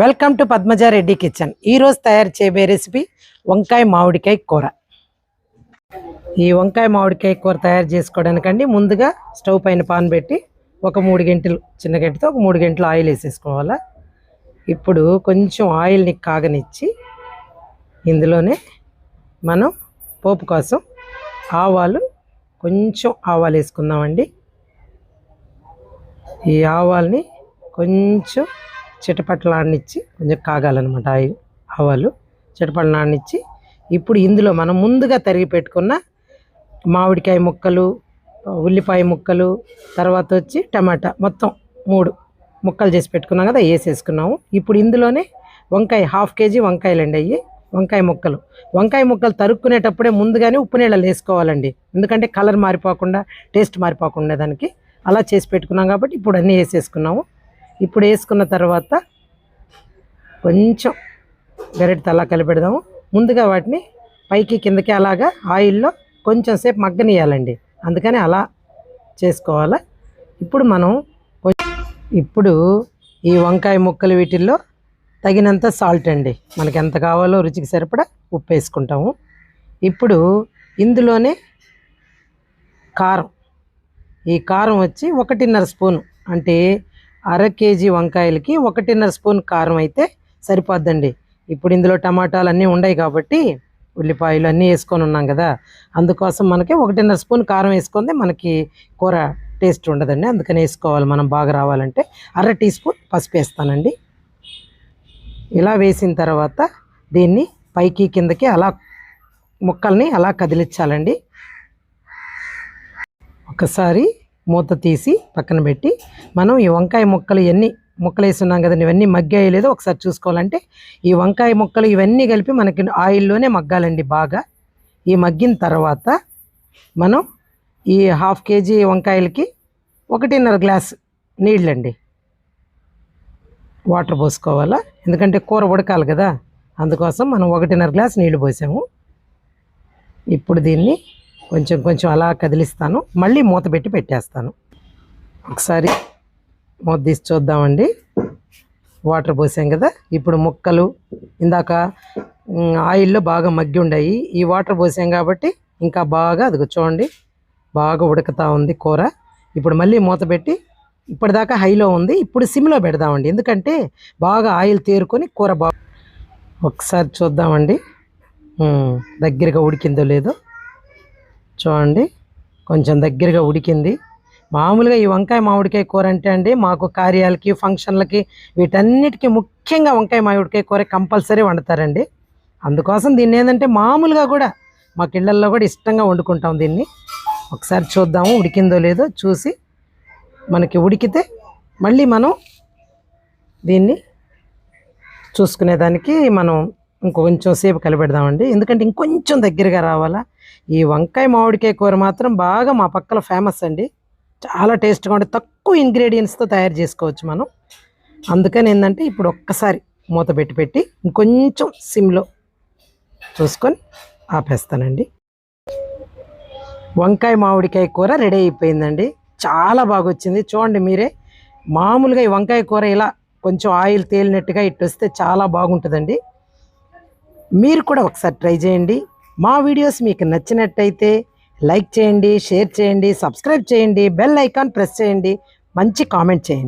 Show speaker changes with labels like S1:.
S1: Welcome to Padmaja Reddy kitchen ఈరోజు తయారు చేయబోయే రెసిపీ వంకాయ మామిడికాయ కూర. ఈ వంకాయ మామిడికాయ కూర తయారు చేసుకోవడానికండి ముందుగా స్టవ్ పైన పాన్ పెట్టి ఒక మూడు గంటలు చిన్న గంటతో ఒక మూడు గంటలు ఆయిల్ వేసేసుకోవాలా. ఇప్పుడు కొంచెం ఆయిల్ని కాగనిచ్చి ఇందులోనే మనం పోపు కోసం ఆవాలు కొంచెం ఆవాలు వేసుకుందామండి. ఈ ఆవాల్ని కొంచెం చిటపట్లాడనిచ్చి కొంచెం కాగాలన్నమాట ఆయి ఆవాలు. చిటపట్లాడనిచ్చి ఇప్పుడు ఇందులో మనం ముందుగా తరిగి పెట్టుకున్న మామిడికాయ ముక్కలు ఉల్లిపాయ ముక్కలు తర్వాత వచ్చి టమాటా మొత్తం మూడు ముక్కలు చేసి పెట్టుకున్నాం కదా వేసేసుకున్నాము. ఇప్పుడు ఇందులోనే వంకాయ హాఫ్ కేజీ వంకాయలండి అయ్యి వంకాయ ముక్కలు. వంకాయ ముక్కలు తరుక్కునేటప్పుడే ముందుగానే ఉప్పు నీళ్ళలో వేసుకోవాలండి. ఎందుకంటే కలర్ మారిపోకుండా టేస్ట్ మారిపోకుండా దానికి అలా చేసి పెట్టుకున్నాం కాబట్టి ఇప్పుడు అన్నీ వేసేసుకున్నాము. ఇప్పుడు వేసుకున్న తర్వాత కొంచెం గరిటతో అలా కలిపెడదాము. ముందుగా వాటిని పైకి కిందకి అలాగా ఆయిల్లో కొంచెం సేపు మగ్గనియాలండి అందుకని అలా చేసుకోవాలి. ఇప్పుడు మనం ఇప్పుడు ఈ వంకాయ ముక్కలు వీటిల్లో తగినంత సాల్ట్ అండి. మనకి ఎంత కావాలో రుచికి సరిపడా ఉప్పు వేసుకుంటాము. ఇప్పుడు ఇందులోనే కారం. ఈ కారం వచ్చి ఒకటిన్నర స్పూన్. అంటే అర కేజీ వంకాయలకి ఒకటిన్నర స్పూన్ కారం అయితే సరిపోద్దండి. ఇప్పుడు ఇందులో టమాటాలు అన్నీ ఉన్నాయి కాబట్టి ఉల్లిపాయలు అన్నీ వేసుకొని ఉన్నాం కదా అందుకోసం మనకి ఒకటిన్నర స్పూన్ కారం వేసుకుంది మనకి కూర టేస్ట్ ఉండదండి. అందుకని వేసుకోవాలి మనం బాగా రావాలంటే అర టీ స్పూన్ పసుపు వేస్తానండి. ఇలా వేసిన తర్వాత దీన్ని పైకి కిందకి అలా ముక్కల్ని అలా కదిలించాలండి. ఒకసారి మూత తీసి పక్కన పెట్టి మనం ఈ వంకాయ ముక్కలు ఇవన్నీ ముక్కలు వేస్తున్నాం కదండి ఇవన్నీ మగ్గాయి లేదో ఒకసారి చూసుకోవాలంటే ఈ వంకాయ ముక్కలు ఇవన్నీ కలిపి మనకి ఆయిల్లోనే మగ్గాలండి బాగా. ఈ మగ్గిన తర్వాత మనం ఈ హాఫ్ కేజీ వంకాయలకి ఒకటిన్నర గ్లాస్ నీళ్ళండి. వాటర్ పోసుకోవాలా? ఎందుకంటే కూర ఉడకాలి కదా అందుకోసం మనం ఒకటిన్నర గ్లాస్ నీళ్ళు పోసాము. ఇప్పుడు దీన్ని కొంచెం కొంచెం అలా కదిలిస్తాను. మళ్ళీ మూత పెట్టి పెట్టేస్తాను. ఒకసారి మూత తీసి చూద్దామండి. వాటర్ పోసాం కదా. ఇప్పుడు ముక్కలు ఇందాక ఆయిల్లో బాగా మగ్గి ఉన్నాయి ఈ వాటర్ పోసాం కాబట్టి ఇంకా బాగా అది చూడండి. బాగా ఉడుకుతా ఉంది కూర. ఇప్పుడు మళ్ళీ మూత పెట్టి ఇప్పటిదాకా హైలో ఉంది. ఇప్పుడు సిమ్లో పెడదామండి. ఎందుకంటే బాగా ఆయిల్ తేరుకొని కూర బాగా ఒకసారి చూద్దామండి. దగ్గరగా ఉడికిందో లేదో. చూడండి. కొంచెం దగ్గరగా ఉడికింది. మామూలుగా ఈ వంకాయ మామిడికాయ కూర అంటే అండి మాకు కార్యాలకి ఫంక్షన్లకి వీటన్నిటికీ ముఖ్యంగా వంకాయ మామిడికాయ కూర కంపల్సరీ వండుతారండి. అందుకోసం దీన్ని ఏంటంటే మామూలుగా కూడా మాకు ఇళ్ళల్లో కూడా ఇష్టంగా వండుకుంటాం దీన్ని. ఒకసారి చూద్దాము ఉడికిందో లేదో చూసి మనకి ఉడికితే మళ్ళీ మనం దీన్ని చూసుకునేదానికి మనం ఇంకొంచెం సేపు కలిపెడదామండి. ఎందుకంటే ఇంకొంచెం దగ్గరగా రావాలా. ఈ వంకాయ మామిడికాయ కూర మాత్రం బాగా మా పక్కల ఫేమస్ అండి. చాలా టేస్ట్గా ఉంటే తక్కువ ఇంగ్రీడియంట్స్తో తయారు చేసుకోవచ్చు మనం. అందుకని ఏంటంటే ఇప్పుడు ఒక్కసారి మూత పెట్టి పెట్టి ఇంకొంచెం సిమ్లో చూసుకొని ఆపేస్తానండి. వంకాయ మామిడికాయ కూర రెడీ అయిపోయిందండి. చాలా బాగా వచ్చింది చూడండి మీరే మామూలుగా ఈ వంకాయ కూర ఇలా కొంచెం ఆయిల్ తేలినట్టుగా ఇటు వస్తే చాలా బాగుంటుందండి. మీరు కూడా ఒకసారి ట్రై చేయండి. మా వీడియోస్ మీకు నచ్చినట్టయితే లైక్ చేయండి షేర్ చేయండి సబ్స్క్రైబ్ చేయండి బెల్ ఐకాన్ ప్రెస్ చేయండి మంచి కామెంట్ చేయండి.